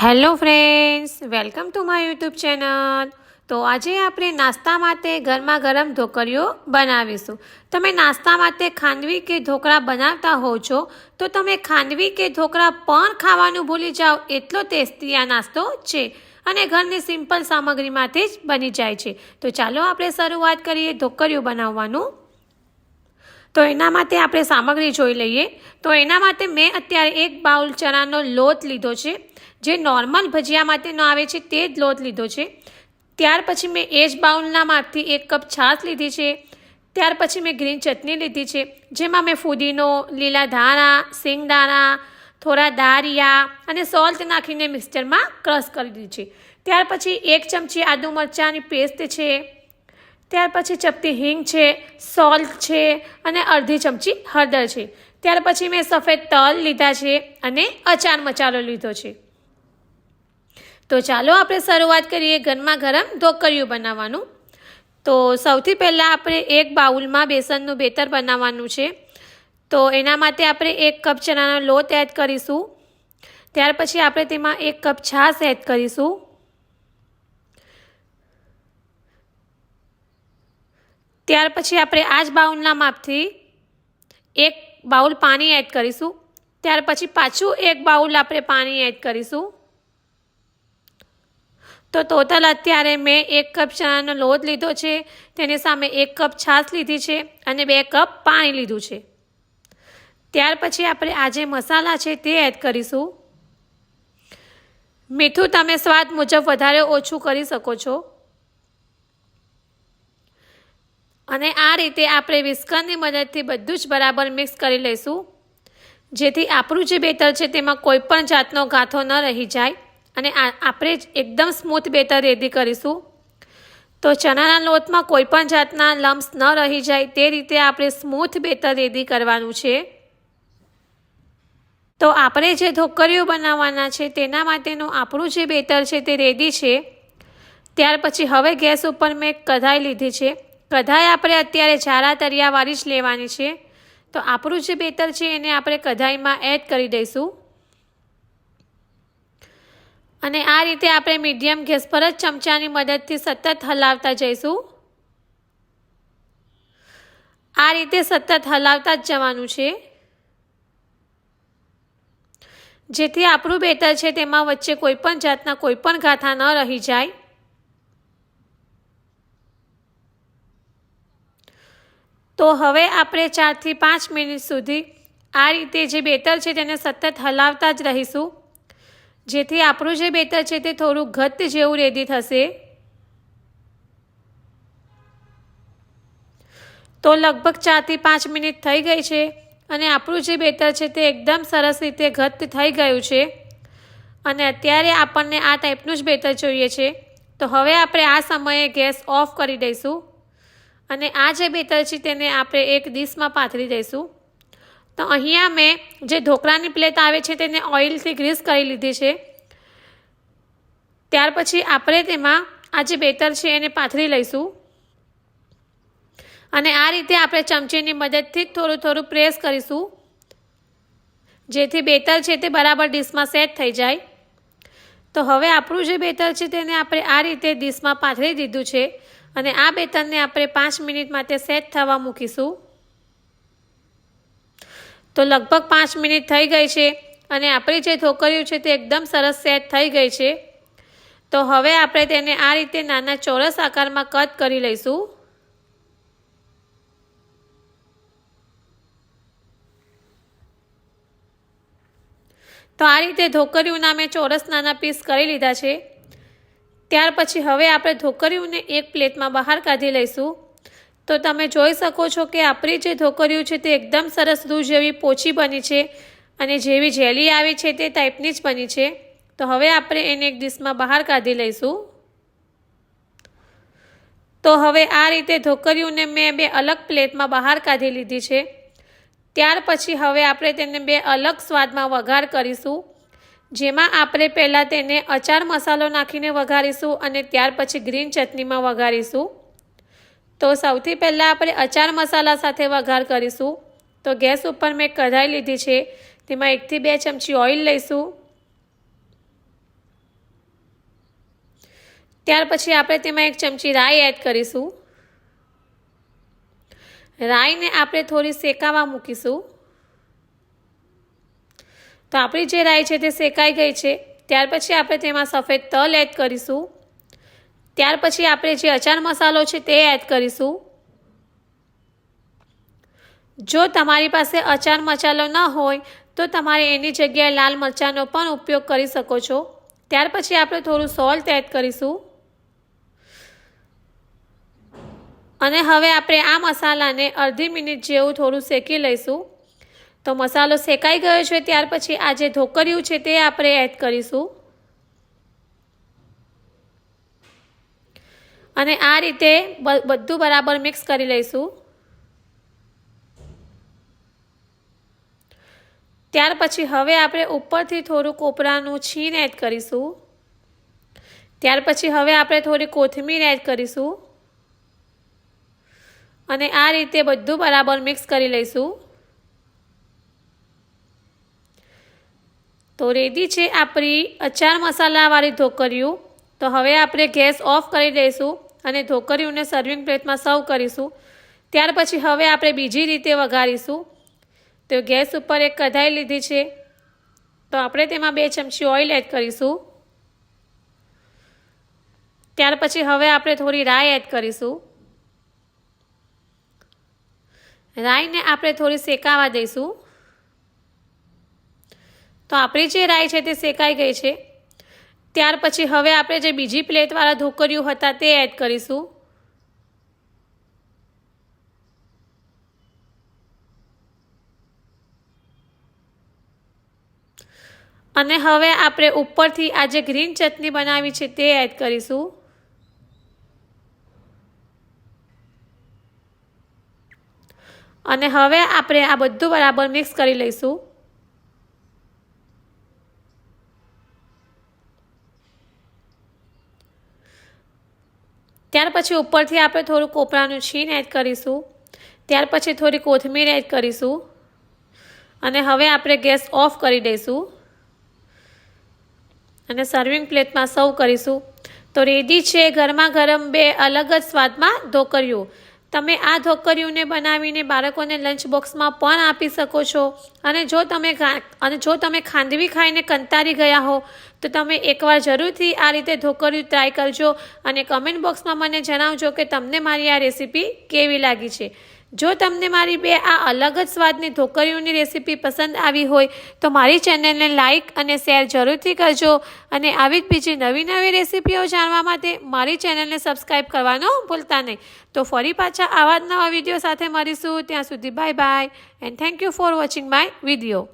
Hello friends, welcome to my YouTube channel. તો આજે આપણે નાસ્તા માટે ગરમા ગરમ ઢોકળીઓ બનાવીશું. તમે નાસ્તા માટે ખાંડવી કે ઢોકળા બનાવતા હો છો, તો તમે ખાંડવી કે ઢોકળા પણ ખાવાનું ભૂલી જાઓ. એટલો ટેસ્ટી આ નાસ્તો છે અને ઘરની સિમ્પલ સામગ્રીમાંથી જ બની જાય છે. તો ચાલો આપણે શરૂઆત કરીએ ઢોકળીઓ બનાવવાનું. તો એના માટે આપણે સામગ્રી જોઈ લઈએ. તો એના માટે મેં અત્યારે એક બાઉલ ચણાનો લોટ લીધો છે. જે નોર્મલ ભજીયા માટેનો આવે છે તે જ લોટ લીધો છે. ત્યાર પછી મેં એ જ બાઉલના માપથી એક કપ છાશ લીધી છે. ત્યાર પછી મેં ગ્રીન ચટણી લીધી છે. જેમાં મેં ફુદીનો, લીલા ધાણા સિંગદાણા થોડા દારિયા અને સોલ્ટ નાખીને મિક્સચરમાં ક્રશ કરી દીધી છે. ત્યાર પછી એક ચમચી આદુ મરચાંની પેસ્ટ છે. ત્યાર પછી ચપટી હિંગ છે, સોલ્ટ છે અને અડધી ચમચી હળદર છે. ત્યાર પછી મેં સફેદ તલ લીધા છે અને અચાર મસાલો લીધો છે. તો ચાલો આપણે શરૂઆત કરીએ ગરમા ગરમ ઢોકળિયું બનાવવાનું. તો સૌથી પહેલાં આપણે એક બાઉલમાં બેસનનું બેતર બનાવવાનું છે. તો એના માટે આપણે એક કપ ચણાનો લોટ એડ કરીશું. ત્યાર પછી આપણે તેમાં એક કપ છાશ એડ કરીશું. ત્યાર પછી આપણે આ જ બાઉલના માપથી એક બાઉલ પાણી એડ કરીશું. ત્યાર પછી પાછું એક બાઉલ આપણે પાણી એડ કરીશું. તો ટોટલ અત્યારે મેં એક કપ ચણાનો લોટ લીધો છે, તેની સામે એક કપ છાશ લીધી છે અને બે કપ પાણી લીધું છે. ત્યાર પછી આપણે આ જે મસાલા છે તે એડ કરીશું. મીઠું તમે સ્વાદ મુજબ વધારે ઓછું કરી શકો છો. અને આ રીતે આપણે વિસ્કરની મદદથી બધું જ બરાબર મિક્સ કરી લઈશું. જેથી આપણું જે બેતર છે તેમાં કોઈ પણ જાતનો ગાંઠો ન રહી જાય. અને આપણે જ એકદમ સ્મૂથ બેટર રેડી કરીશું. તો ચણાના લોટમાં કોઈ પણ જાતના લમ્સ ન રહી જાય તે રીતે આપણે સ્મૂથ બેતર રેડી કરવાનું છે. તો આપણે જે ઢોકરીઓ બનાવવાના છે તેના માટેનું આપણું જે બેટર છે તે રેડી છે. ત્યાર પછી હવે ગેસ ઉપર મેં કઢાઈ લીધી છે. કઢાઈ આપણે અત્યારે ચારા તરિયાવાળી જ લેવાની છે. તો આપણું જે બેટર છે એને આપણે કઢાઈમાં એડ કરી દઈશું. અને આ રીતે આપણે મીડિયમ ગેસ પર જ ચમચાની મદદથી સતત હલાવતા જઈશું. આ રીતે સતત હલાવતા જ જવાનું છે. જેથી આપણું બેટર છે તેમાં વચ્ચે કોઈ પણ જાતના કોઈ પણ ગાથા ન રહી જાય. તો હવે આપણે ચારથી પાંચ મિનિટ સુધી આ રીતે જે બેટર છે તેને સતત હલાવતા જ રહીશું. જેથી આપણું જે બેતર છે તે થોડું ઘટ્ટ જેવું રેડી થશે. તો લગભગ ચારથી પાંચ મિનિટ થઈ ગઈ છે અને આપણું જે બેતર છે તે એકદમ સરસ રીતે ઘટ્ટ થઈ ગયું છે. અને અત્યારે આપણને આ ટાઈપનું જ બેતર જોઈએ છે. તો હવે આપણે આ સમયે ગેસ ઓફ કરી દઈશું. અને આ જે બેતર છે તેને આપણે એક ડીશમાં પાથરી દઈશું. તો અહીંયા મેં જે ઢોકળાની પ્લેટ આવે છે તેને ઓઇલથી ગ્રીસ કરી લીધી છે. ત્યાર પછી આપણે તેમાં આ જે બેતર છે એને પાથરી લઈશું. અને આ રીતે આપણે ચમચીની મદદથી થોડું થોડું પ્રેસ કરીશું. જેથી બેતર છે તે બરાબર ડીશમાં સેટ થઈ જાય. તો હવે આપણું જે બેતર છે તેને આપણે આ રીતે ડીશમાં પાથરી દીધું છે. અને આ બેતરને આપણે પાંચ મિનિટ માટે સેટ થવા મૂકીશું. તો લગભગ પાંચ મિનિટ થઈ ગઈ છે અને આપણી જે ઢોકળીઓ છે તે એકદમ સરસ સેટ થઈ ગઈ છે. તો હવે આપણે તેને આ રીતે નાના ચોરસ આકારમાં કટ કરી લઈશું. તો આ રીતે ઢોકરીઓના મેં ચોરસ નાના પીસ કરી લીધા છે. ત્યાર પછી હવે આપણે ઢોકરીઓને એક પ્લેટમાં બહાર કાઢી લઈશું. તો તમે જોઈ શકો છો કે આપણી જે ઢોકરીઓ છે તે એકદમ સરસ દૂધ જેવી પોચી બની છે અને જેવી જેલી આવી છે તે ટાઈપની જ બની છે. તો હવે આપણે એને એક ડીશમાં બહાર કાઢી લઈશું. તો હવે આ રીતે ઢોકરીઓને મેં બે અલગ પ્લેટમાં બહાર કાઢી લીધી છે. ત્યાર પછી હવે આપણે તેને બે અલગ સ્વાદમાં વઘાર કરીશું. જેમાં આપણે પહેલાં તેને અચાર મસાલો નાખીને વઘારીશું અને ત્યાર પછી ગ્રીન ચટણીમાં વઘારીશું. તો સૌથી પહેલાં આપણે અચાર મસાલા સાથે વઘાર કરીશું. તો ગેસ ઉપર મેં કઢાઈ લીધી છે. તેમાં એકથી બે ચમચી ઓઇલ લઈશું. ત્યાર પછી આપણે તેમાં એક ચમચી રાઈ એડ કરીશું. રાઈને આપણે થોડી શેકાવા મૂકીશું. તો આપણી જે રાઈ છે તે શેકાઈ ગઈ છે. ત્યાર પછી આપણે તેમાં સફેદ તલ એડ કરીશું. ત્યાર પછી આપણે જે અચાર મસાલો છે તે એડ કરીશું. જો તમારી પાસે અચાર મસાલો ન હોય, તો તમારે એની જગ્યાએ લાલ મરચાંનો પણ ઉપયોગ કરી શકો છો. ત્યાર પછી આપણે થોડું સોલ્ટ એડ કરીશું. અને હવે આપણે આ મસાલાને અડધી મિનિટ જેવું થોડું શેકી લઈશું. તો મસાલો શેકાઈ ગયો છે, ત્યાર પછી આ જે ઢોકળિયું છે તે આપણે એડ કરીશું. અને આ રીતે બધું બરાબર મિક્સ કરી લઈશું. ત્યાર પછી હવે આપણે ઉપરથી થોડું કોપરાનું છીણ એડ કરીશું. ત્યાર પછી હવે આપણે થોડી કોથમીર એડ કરીશું. અને આ રીતે બધું બરાબર મિક્સ કરી લઈશું. તો રેડી છે આપણી અચાર મસાલાવાળી ઢોકળીયું. તો હવે આપણે ગેસ ઓફ કરી દઈશું. અને ઢોકરીઓને સર્વિંગ પ્લેટમાં સર્વ કરીશું. ત્યાર પછી હવે આપણે બીજી રીતે વઘારીશું. તો ગેસ ઉપર એક કઢાઈ લીધી છે. તો આપણે તેમાં બે ચમચી ઓઇલ એડ કરીશું. ત્યાર પછી હવે આપણે થોડી રાઈ એડ કરીશું. રાઈને આપણે થોડી શેકાવા દઈશું. તો આપણી જે રાઈ છે તે શેકાઈ ગઈ છે. ત્યાર પછી હવે આપણે જે બીજી પ્લેટવાળા ઢોકળિયું હતા તે એડ કરીશું. અને હવે આપણે ઉપરથી આ જે ગ્રીન ચટણી બનાવી છે તે એડ કરીશું. અને હવે આપણે આ બધું બરાબર મિક્સ કરી લઈશું. ત્યાર પછી ઉપરથી આપણે થોડું કોપરાનું છીણ એડ કરીશું. ત્યાર પછી થોડી કોથમીર એડ કરીશું. અને હવે આપણે ગેસ ઓફ કરી દઈશું. અને સર્વિંગ પ્લેટમાં સર્વ કરીશું. તો રેડી છે ગરમા ગરમ બે અલગ જ સ્વાદમાં ઢોકળિયું. તમે આ ઢોકળિયુંને બનાવીને બાળકોને લંચ બોક્સમાં પણ આપી શકો છો. અને જો તમે અને જો તમે ખાંડવી ખાઈને કંટાળી ગયા હો, તો તમે એકવાર જરૂરથી આ રીતે ઢોકળિયું ટ્રાય કરજો અને કમેન્ટ બોક્સમાં મને જણાવજો કે તમને મારી આ રેસીપી કેવી લાગી છે. જો તમને મારી બે આ અલગ જ સ્વાદની ઢોકળીઓની રેસીપી પસંદ આવી હોય, તો મારી ચેનલને લાઇક અને શેર જરૂરથી કરજો અને આવી જ બીજી નવી નવી રેસીપીઓ જાણવા માટે મારી ચેનલને સબસ્ક્રાઈબ કરવાનું ભૂલતા નહીં. તો ફરી પાછા આવા જ નવા વીડિયો સાથે મળીશું. ત્યાં સુધી bye bye and thank you for watching my video